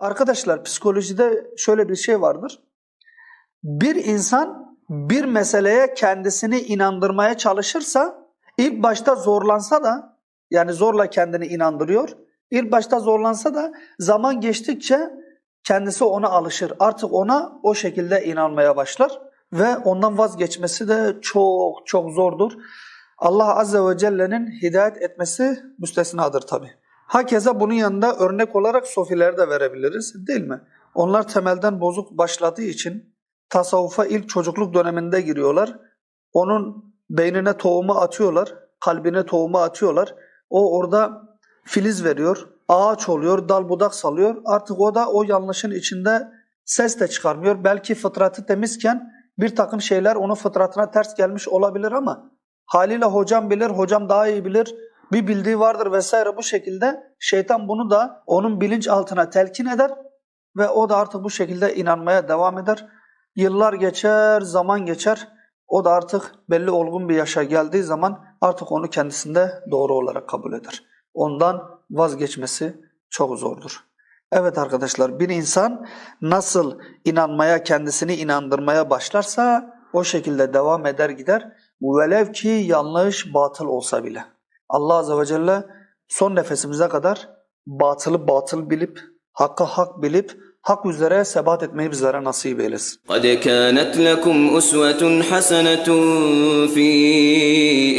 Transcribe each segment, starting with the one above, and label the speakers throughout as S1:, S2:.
S1: arkadaşlar psikolojide şöyle bir şey vardır. Bir insan bir meseleye kendisini inandırmaya çalışırsa ilk başta zorlansa da yani zorla kendini inandırıyor. İlk başta zorlansa da zaman geçtikçe kendisi ona alışır. Artık ona o şekilde inanmaya başlar ve ondan vazgeçmesi de çok çok zordur. Allah Azze ve Celle'nin hidayet etmesi müstesnadır tabi. Hakeza bunun yanında örnek olarak sofileri de verebiliriz değil mi? Onlar temelden bozuk başladığı için tasavvufa ilk çocukluk döneminde giriyorlar. Onun beynine tohumu atıyorlar, kalbine tohumu atıyorlar. O orada filiz veriyor, ağaç oluyor, dal budak salıyor. Artık o da o yanlışın içinde ses de çıkarmıyor. Belki fıtratı temizken bir takım şeyler onun fıtratına ters gelmiş olabilir ama haliyle hocam bilir, hocam daha iyi bilir, bir bildiği vardır vesaire bu şekilde şeytan bunu da onun bilinç altına telkin eder ve o da artık bu şekilde inanmaya devam eder. Yıllar geçer, zaman geçer. O da artık belli olgun bir yaşa geldiği zaman artık onu kendisinde doğru olarak kabul eder. Ondan vazgeçmesi çok zordur. Evet arkadaşlar bir insan nasıl inanmaya kendisini inandırmaya başlarsa o şekilde devam eder gider. Velev ki yanlış batıl olsa bile. Allah Azze ve Celle son nefesimize kadar batılı batıl bilip, hakkı hak bilip, hak üzere sebat etmeyi bizlere nasip eylesin.
S2: قد كانت لكم أسوة حسنة في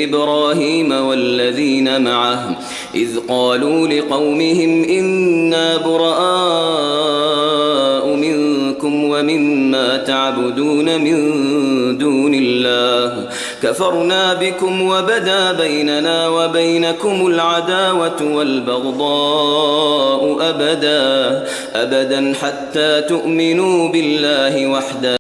S2: إبراهيم والذين معه إذ قالوا لقومهم إنا براء تعبدون من دون الله. كفرنا بكم وبدا بيننا وبينكم العداوة والبغضاء أبدا أبدا حتى تؤمنوا بالله وحده.